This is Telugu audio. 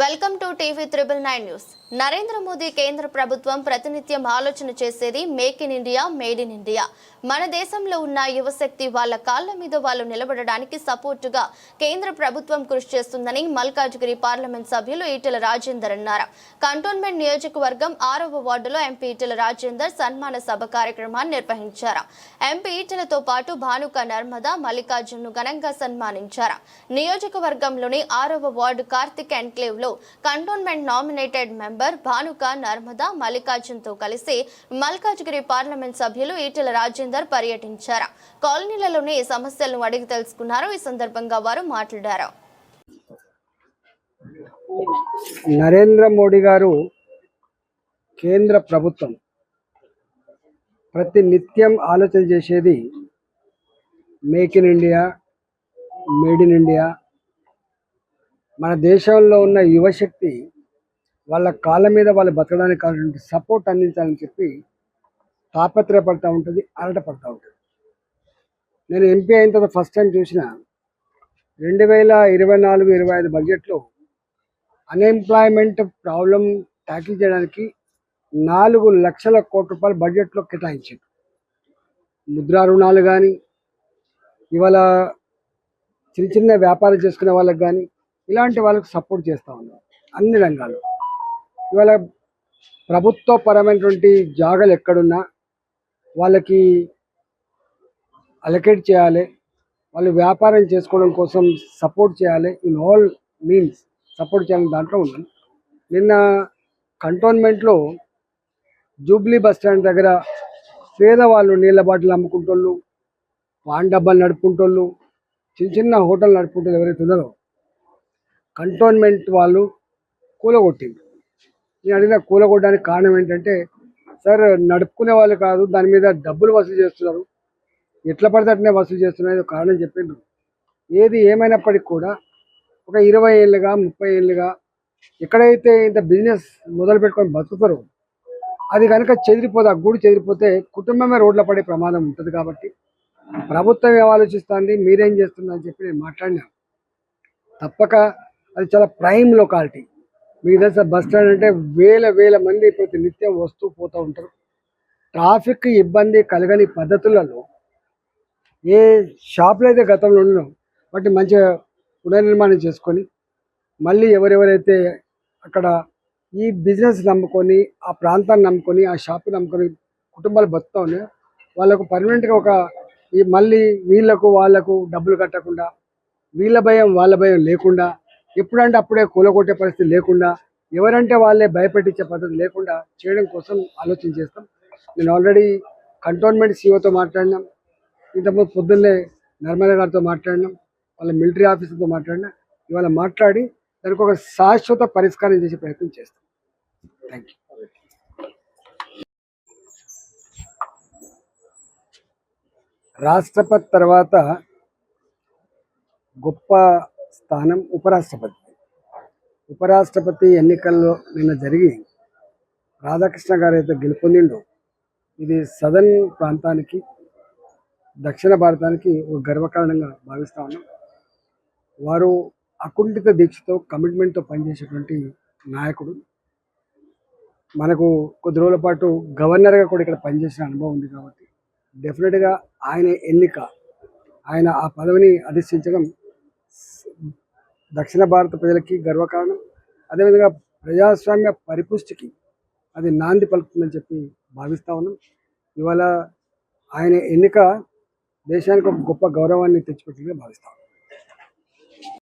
Welcome to TV triple nine news. Narendra Modi కేంద్ర ప్రభుత్వం ప్రతినిత్యం ఆలోచన చేసేది make in India made in India. మన దేశంలో ఉన్న యువశక్తి వాళ్ళ కాళ్ళ మీద వాళ్ళు నిలబడడానికి సపోర్టుగా కేంద్ర ప్రభుత్వం కృషి చేస్తుందని మల్కాజ్గిరి పార్లమెంట్ సభ్యులు ఈటెల రాజేందర్ అన్నారు. కంటోన్మెంట్ నియోజకవర్గం ఆరవ వార్డులో ఎంపీ ఈటెల రాజేందర్ సన్మాన సభ కార్యక్రమాన్ని నిర్వహించారు. ఎంపీ ఈటెలతో పాటు భానుక నర్మద మల్లికార్జున్ను ఘనంగా సన్మానించారు. నియోజకవర్గంలోని ఆరవ వార్డు కార్తిక్ ఎన్క్లేవ్ లో cantonment nominated member Bhanuka Narmada మల్లికార్జున్తో కలిసి మల్కాజ్గిరి పార్లమెంట్ సభ్యులు ఈటెల రాజేందర్ పర్యటించారు. కాలనీలలోని సమస్యలను అడిగి తెలుసుకున్నారు. ఈ సందర్భంగా వారు మాట్లాడారు. నరేంద్ర మోడీ గారు కేంద్ర ప్రభుత్వం ప్రతి నిత్యం ఆలోచన చేసేది make in India made in India మన దేశంలో ఉన్న యువశక్తి వాళ్ళ కాళ్ళ మీద వాళ్ళు బతకడానికి కావాలంటే సపోర్ట్ అందించాలని చెప్పి తాపత్రయపడతా ఉంటుంది అరటపడతా ఉంటుంది. నేను ఎంపీ అయిన తర్వాత ఫస్ట్ టైం చూసిన రెండు వేల ఇరవై నాలుగు ఇరవై ఐదు బడ్జెట్లో అన్ఎంప్లాయ్మెంట్ ప్రాబ్లం ట్యాకిల్ చేయడానికి నాలుగు లక్షల కోట్ల రూపాయలు బడ్జెట్లో కేటాయించారు ముద్రా రుణాలు కానీ ఇవాళ చిన్న చిన్న వ్యాపారం చేసుకునే వాళ్ళకి కానీ ఇలాంటి వాళ్ళకి సపోర్ట్ చేస్తూ ఉన్నారు. అన్ని రంగాల్లో. ఇవాళ ప్రభుత్వ పరమైనటువంటి జాగాలు ఎక్కడున్నా వాళ్ళకి అలకేట్ చేయాలి. వాళ్ళు వ్యాపారం చేసుకోవడం కోసం సపోర్ట్ చేయాలి ఇన్ ఆల్ మీన్స్ సపోర్ట్ చేయాలని దాంట్లో ఉన్నాను నిన్న కంటోన్మెంట్లో జూబ్లీ బస్ స్టాండ్ దగ్గర పేదవాళ్ళు నీళ్ళ బాటిల్ అమ్ముకుంటోళ్ళు పాన్ డబ్బాలు నడుపుకుంటోళ్ళు చిన్న చిన్న హోటల్ నడుపుకుంటోళ్ళు ఎవరైతే ఉన్నారో కంటోన్మెంట్ వాళ్ళు కూలగొట్టింది నేను అడిగిన కూలగొట్టడానికి కారణం ఏంటంటే సార్ నడుపుకునే వాళ్ళు కాదు దాని మీద డబ్బులు వసూలు చేస్తున్నారు. ఎట్లా పడితే అట్లనే వసూలు చేస్తున్నారు కారణం చెప్పిండ్రు ఏది ఏమైనప్పటికీ కూడా ఒక ఇరవై ఏళ్ళుగా ముప్పై ఏళ్ళుగా ఎక్కడైతే ఇంత బిజినెస్ మొదలు పెట్టుకొని బతుకుతారో అది కనుక చెదిరిపోతే ఆ గూడు చెదిరిపోతే కుటుంబమే రోడ్ల పడే ప్రమాదం ఉంటుంది కాబట్టి ప్రభుత్వం ఏం ఆలోచిస్తుంది మీరేం చేస్తుందని చెప్పి నేను మాట్లాడినా. తప్పక అది చాలా ప్రైమ్ లొకాలిటీ. మీకు తెలుసా బస్ స్టాండ్ అంటే వేల వేల మంది ప్రతి నిత్యం వస్తూ పోతూ ఉంటారు. ట్రాఫిక్ ఇబ్బంది కలగని పద్ధతులలో ఏ షాపులు అయితే గతంలో ఉండడం వాటిని మంచిగా పునర్నిర్మాణం చేసుకొని మళ్ళీ ఎవరెవరైతే అక్కడ ఈ బిజినెస్ నమ్ముకొని ఆ ప్రాంతాన్ని నమ్ముకొని ఆ షాప్ నమ్ముకొని కుటుంబాలు బతుకుతా ఉన్నాయి వాళ్ళకు పర్మనెంట్గా ఒక ఈ మళ్ళీ వీళ్ళకు వాళ్ళకు డబ్బులు కట్టకుండా వీళ్ళ భయం వాళ్ళ భయం లేకుండా ఎప్పుడంటే అప్పుడే కూలగొట్టే పరిస్థితి లేకుండా ఎవరంటే వాళ్ళే భయపెట్టించే పద్ధతి లేకుండా చేయడం కోసం ఆలోచన చేస్తాం. నేను ఆల్రెడీ కంటోన్మెంట్ సీఓతో మాట్లాడినాం. ఇంతకుముందు పొద్దున్నే నర్మదా గారితో మాట్లాడినాం. వాళ్ళ మిలిటరీ ఆఫీసర్తో మాట్లాడినా. ఇవాళ మాట్లాడి దానికి ఒక శాశ్వత పరిష్కారం చేసే ప్రయత్నం చేస్తాం. థ్యాంక్ యూ రాష్ట్రపతి తర్వాత గొప్ప స్థానం ఉపరాష్ట్రపతి. ఉపరాష్ట్రపతి ఎన్నికల్లో నిన్న జరిగి రాధాకృష్ణ గారు అయితే గెలుపొందిండు. ఇది సదర్న్ ప్రాంతానికి దక్షిణ భారతానికి ఒక గర్వకారణంగా భావిస్తూ ఉన్నాం. వారు అకుంఠిత దీక్షతో కమిట్మెంట్తో పనిచేసేటువంటి నాయకుడు. మనకు కొద్ది రోజుల పాటు గవర్నర్గా కూడా ఇక్కడ పనిచేసిన అనుభవం ఉంది కాబట్టి డెఫినెట్గా ఆయన ఎన్నిక ఆయన ఆ పదవిని అధిష్ఠించడం దక్షిణ భారత ప్రజలకి గర్వకారణం. అదేవిధంగా ప్రజాస్వామ్య పరిపుష్టికి అది నాంది పలుకుతుందని చెప్పి భావిస్తూ ఉన్నాం. ఇవాళ ఆయన ఎన్నిక దేశానికి ఒక గొప్ప గౌరవాన్ని తెచ్చిపెట్టిందిగా భావిస్తాం